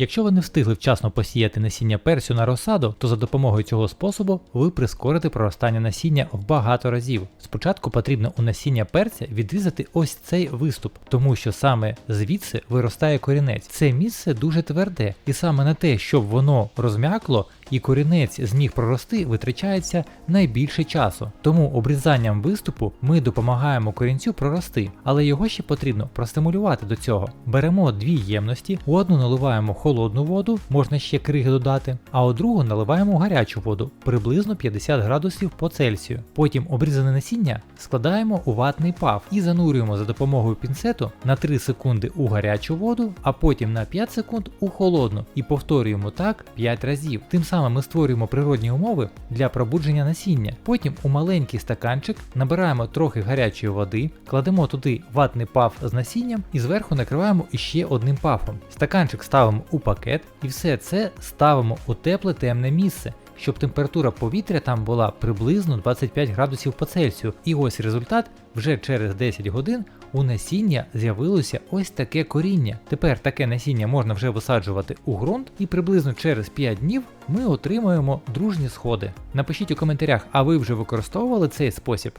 Якщо ви не встигли вчасно посіяти насіння перцю на розсаду, то за допомогою цього способу ви прискорите проростання насіння в багато разів. Спочатку потрібно у насіння перця відрізати ось цей виступ, тому що саме звідси виростає корінець. Це місце дуже тверде, і саме на те, щоб воно розм'якло і корінець зміг прорости, витрачається найбільше часу. Тому обрізанням виступу ми допомагаємо корінцю прорости, але його ще потрібно простимулювати до цього. Беремо дві ємності, у одну наливаємо холодну воду, можна ще криги додати, а у другу наливаємо гарячу воду, приблизно 50 градусів по Цельсію. Потім обрізане насіння складаємо у ватний пав і занурюємо за допомогою пінцету на 3 секунди у гарячу воду, а потім на 5 секунд у холодну і повторюємо так 5 разів. Тим самим ми створюємо природні умови для пробудження насіння. Потім у маленький стаканчик набираємо трохи гарячої води, кладемо туди ватний паф з насінням і зверху накриваємо іще одним пафом. Стаканчик ставимо у пакет і все це ставимо у тепле темне місце. Щоб температура повітря там була приблизно 25 градусів по Цельсію. І ось результат вже через 10 годин у насіння з'явилося ось таке коріння. Тепер таке насіння можна вже висаджувати у ґрунт, і приблизно через 5 днів ми отримаємо дружні сходи. Напишіть у коментарях, а ви вже використовували цей спосіб?